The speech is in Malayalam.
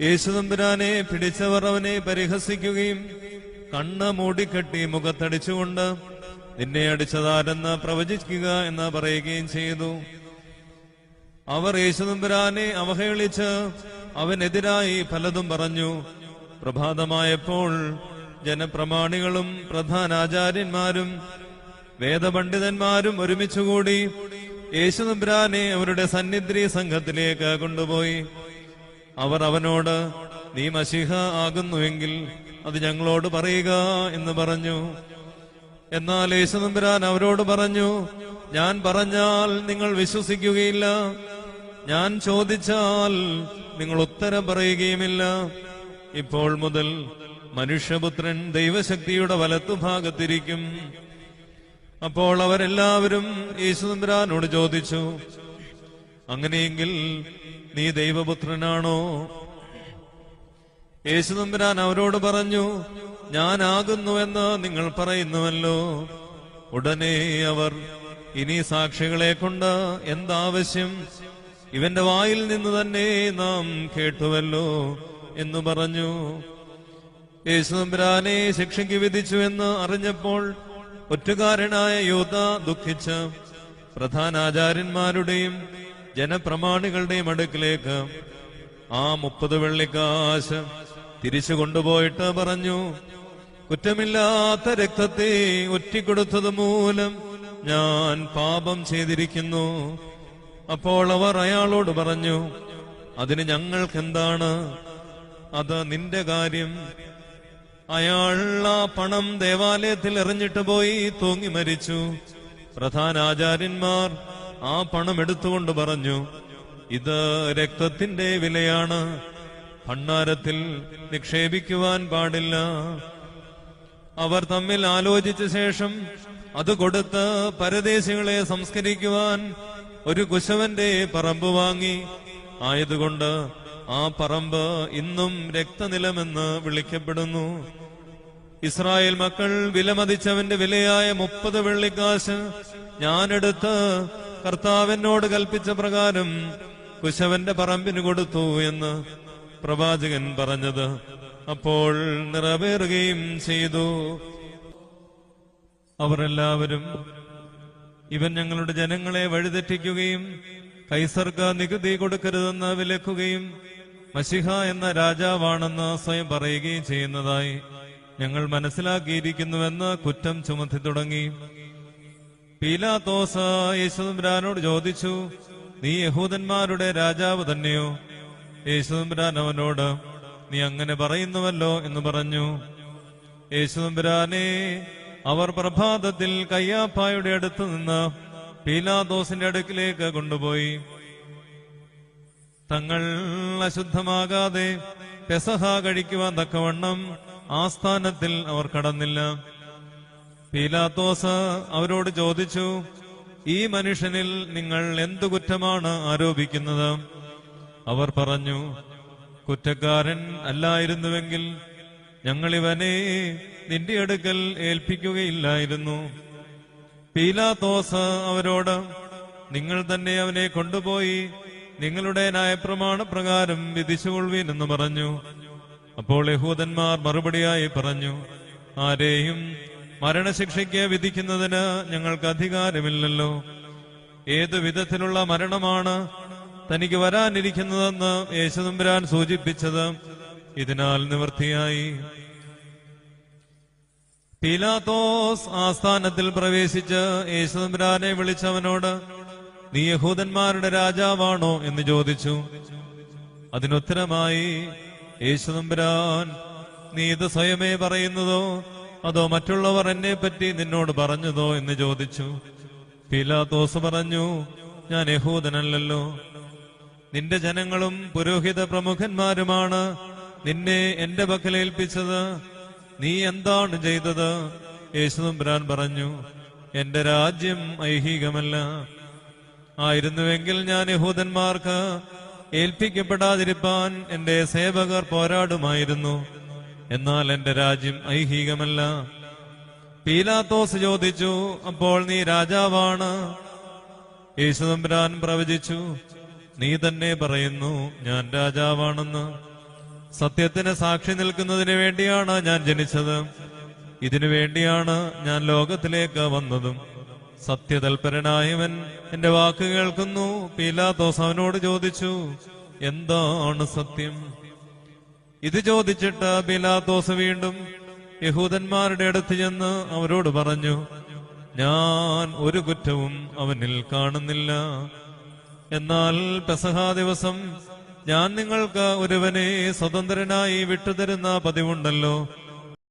യേശുദമ്പുരാനെ പിടിച്ചവർ അവനെ പരിഹസിക്കുകയും കണ്ണ് മൂടിക്കെട്ടി മുഖത്തടിച്ചുകൊണ്ട് നിന്നെ അടിച്ചതാരെന്ന് പ്രവചിക്കുക എന്ന് പറയുകയും ചെയ്തു. അവർ യേശുതമ്പുരാനെ അവഹേളിച്ച് അവനെതിരായി പലതും പറഞ്ഞു. പ്രഭാതമായപ്പോൾ ജനപ്രമാണികളും പ്രധാനാചാര്യന്മാരും വേദപണ്ഡിതന്മാരും ഒരുമിച്ചുകൂടി യേശുതമ്പുരാനെ അവരുടെ സന്നിധി സംഘത്തിലേക്ക് കൊണ്ടുപോയി. അവർ അവനോട് നീ മഷിഹ ആകുന്നുവെങ്കിൽ അത് ഞങ്ങളോട് പറയുക എന്ന് പറഞ്ഞു. എന്നാൽ യേശുനമ്പുരാൻ അവരോട് പറഞ്ഞു ഞാൻ പറഞ്ഞാൽ നിങ്ങൾ വിശ്വസിക്കുകയില്ല. ഞാൻ ചോദിച്ചാൽ നിങ്ങൾ ഉത്തരം പറയുകയുമില്ല. ഇപ്പോൾ മുതൽ മനുഷ്യപുത്രൻ ദൈവശക്തിയുടെ വലത്തുഭാഗത്തിരിക്കും അപ്പോൾ അവരെല്ലാവരും യേശുനന്ദ്രാനോട് ചോദിച്ചു അങ്ങനെയെങ്കിൽ നീ ദൈവപുത്രനാണോ? യേശുദമ്പുരാൻ അവരോട് പറഞ്ഞു ഞാനാകുന്നുവെന്ന് നിങ്ങൾ പറയുന്നുവല്ലോ. ഉടനെ അവർ ഇനി സാക്ഷികളെ കൊണ്ട് എന്താവശ്യം? ഇവന്റെ വായിൽ നിന്ന് തന്നെ നാം കേട്ടുവല്ലോ എന്ന് പറഞ്ഞു. യേശുദമ്പുരാനെ ശിക്ഷയ്ക്ക് വിധിച്ചു എന്ന് അറിഞ്ഞപ്പോൾ ഒറ്റുകാരനായ യോധ ദുഃഖിച്ച് പ്രധാനാചാര്യന്മാരുടെയും ജനപ്രമാണികളുടെയും അടുക്കിലേക്ക് ആ മുപ്പത് വെള്ളിക്കാശ് തിരിച്ചു കൊണ്ടുപോയിട്ട് പറഞ്ഞു കുറ്റമില്ലാത്ത രക്തത്തെ ഒറ്റിക്കൊടുത്തത് മൂലം ഞാൻ പാപം ചെയ്തിരിക്കുന്നു. അപ്പോൾ അവർ അയാളോട് പറഞ്ഞു അതിന് ഞങ്ങൾക്കെന്താണ്? അത് നിന്റെ കാര്യം. അയാൾ ആ പണം ദേവാലയത്തിൽ എറിഞ്ഞിട്ട് പോയി തൂങ്ങി മരിച്ചു. പ്രധാനാചാര്യന്മാർ ആ പണം എടുത്തുകൊണ്ട് പറഞ്ഞു ഇത് രക്തത്തിന്റെ വിലയാണ്. ഭണ്ഡാരത്തിൽ നിക്ഷേപിക്കുവാൻ പാടില്ല. അവർ തമ്മിൽ ആലോചിച്ച ശേഷം അത് കൊടുത്ത് പരദേശികളെ സംസ്കരിക്കുവാൻ ഒരു കുശവന്റെ പറമ്പ് വാങ്ങി. ആയതുകൊണ്ട് ആ പറമ്പ് ഇന്നും രക്തനിലമെന്ന് വിളിക്കപ്പെടുന്നു. ഇസ്രായേൽ മക്കൾ വിലമതിച്ചവന്റെ വിലയായ മുപ്പത് വെള്ളിക്കാശ് ഞാനെടുത്ത് കർത്താവിനോട് കൽപ്പിച്ച പ്രകാരം കുശവന്റെ പറമ്പിന് കൊടുത്തു എന്ന് പ്രവാചകൻ പറഞ്ഞത്. അപ്പോൾ നിറവേറുകയും ചെയ്തു. അവരെല്ലാവരും ഇവൻ ഞങ്ങളുടെ ജനങ്ങളെ വഴിതെറ്റിക്കുകയും കൈസർക്ക് നികുതി കൊടുക്കരുതെന്ന് വിലക്കുകയും മഷിഹ എന്ന രാജാവാണെന്ന് സ്വയം പറയുകയും ചെയ്യുന്നതായി ഞങ്ങൾ മനസ്സിലാക്കിയിരിക്കുന്നുവെന്ന് കുറ്റം ചുമത്തി തുടങ്ങി. പീലാത്തോസ് യേശുദമ്പുരാനോട് ചോദിച്ചു നീ യഹൂദന്മാരുടെ രാജാവ് തന്നെയോ? യേശുദമ്പുരാൻ അവനോട് നീ അങ്ങനെ പറയുന്നുവല്ലോ എന്ന് പറഞ്ഞു. യേശുദമ്പുരാനെ അവർ പ്രഭാതത്തിൽ കയ്യാപ്പായുടെ അടുത്ത് നിന്ന് പീലാദോസിന്റെ അടുക്കിലേക്ക് കൊണ്ടുപോയി. തങ്ങൾ അശുദ്ധമാകാതെ പെസഹ കഴിക്കുവാൻ തക്കവണ്ണം ആസ്ഥാനത്തിൽ അവർ കടന്നില്ല. പീലാത്തോസ് അവരോട് ചോദിച്ചു ഈ മനുഷ്യനിൽ നിങ്ങൾ എന്തു കുറ്റമാണ് ആരോപിക്കുന്നത്? അവർ പറഞ്ഞു കുറ്റക്കാരൻ അല്ലായിരുന്നുവെങ്കിൽ ഞങ്ങളിവനെ നിന്റെ അടുക്കൽ ഏൽപ്പിക്കുകയില്ലായിരുന്നു. പീലാത്തോസ് അവരോട് നിങ്ങൾ തന്നെ അവനെ കൊണ്ടുപോയി നിങ്ങളുടെ ന്യായപ്രമാണ പ്രകാരം വിധിച്ചുകൊള്ളുവീൻ എന്ന് പറഞ്ഞു. അപ്പോൾ യഹൂദന്മാർ മറുപടിയായി പറഞ്ഞു ആരെയും മരണശിക്ഷയ്ക്ക് വിധിക്കുന്നതിന് ഞങ്ങൾക്ക് അധികാരമില്ലല്ലോ. ഏതു വിധത്തിലുള്ള മരണമാണ് തനിക്ക് വരാനിരിക്കുന്നതെന്ന് യേശുദമ്പുരാൻ സൂചിപ്പിച്ചത് ഇതിനാൽ നിവൃത്തിയായി. പീലാത്തോസ് ആസ്ഥാനത്തിൽ പ്രവേശിച്ച് യേശുദമ്പുരാനെ വിളിച്ചവനോട് നീ യഹൂദന്മാരുടെ രാജാവാണോ? എന്ന് ചോദിച്ചു. അതിനുത്തരമായി യേശുദമ്പുരാൻ നീ ഇത് സ്വയമേ പറയുന്നതോ? അതോ മറ്റുള്ളവർ എന്നെ പറ്റി നിന്നോട് പറഞ്ഞതോ എന്ന് ചോദിച്ചു. പീലാത്തോസ് പറഞ്ഞു ഞാൻ യഹൂദനല്ലല്ലോ. നിന്റെ ജനങ്ങളും പുരോഹിത പ്രമുഖന്മാരുമാണ്. നിന്നെ എന്റെ പക്കൽ ഏൽപ്പിച്ചത്. നീ എന്താണ് ചെയ്തത്? യേശുദമ്പുരാൻ പറഞ്ഞു എന്റെ രാജ്യം ഐഹികമല്ല. ആയിരുന്നുവെങ്കിൽ ഞാൻ യഹൂദന്മാർക്ക് ഏൽപ്പിക്കപ്പെടാതിരിപ്പാൻ എന്റെ സേവകർ പോരാടുമായിരുന്നു. എന്നാൽ എന്റെ രാജ്യം ഐഹികമല്ല. പീലാത്തോസ് ചോദിച്ചു അപ്പോൾ നീ രാജാവാണ്? യേശുദമ്പുരാൻ പ്രവചിച്ചു നീ തന്നെ പറയുന്നു ഞാൻ രാജാവാണെന്ന്. സത്യത്തിന് സാക്ഷി നിൽക്കുന്നതിന് വേണ്ടിയാണ് ഞാൻ ജനിച്ചത്. ഇതിനു വേണ്ടിയാണ് ഞാൻ ലോകത്തിലേക്ക് വന്നതും. സത്യതൽപരനായവൻ എന്റെ വാക്ക് കേൾക്കുന്നു. പീലാത്തോസ് അവനോട് ചോദിച്ചു എന്താണ് സത്യം? ഇത് ചോദിച്ചിട്ട് ബിലാത്തോസ് വീണ്ടും യഹൂദന്മാരുടെ അടുത്ത് ചെന്ന് അവരോട് പറഞ്ഞു ഞാൻ ഒരു കുറ്റവും അവനിൽ കാണുന്നില്ല. എന്നാൽ പെസഹാ ദിവസം ഞാൻ നിങ്ങൾക്ക് ഒരുവനെ സ്വതന്ത്രനായി വിട്ടുതരുന്ന പതിവുണ്ടല്ലോ.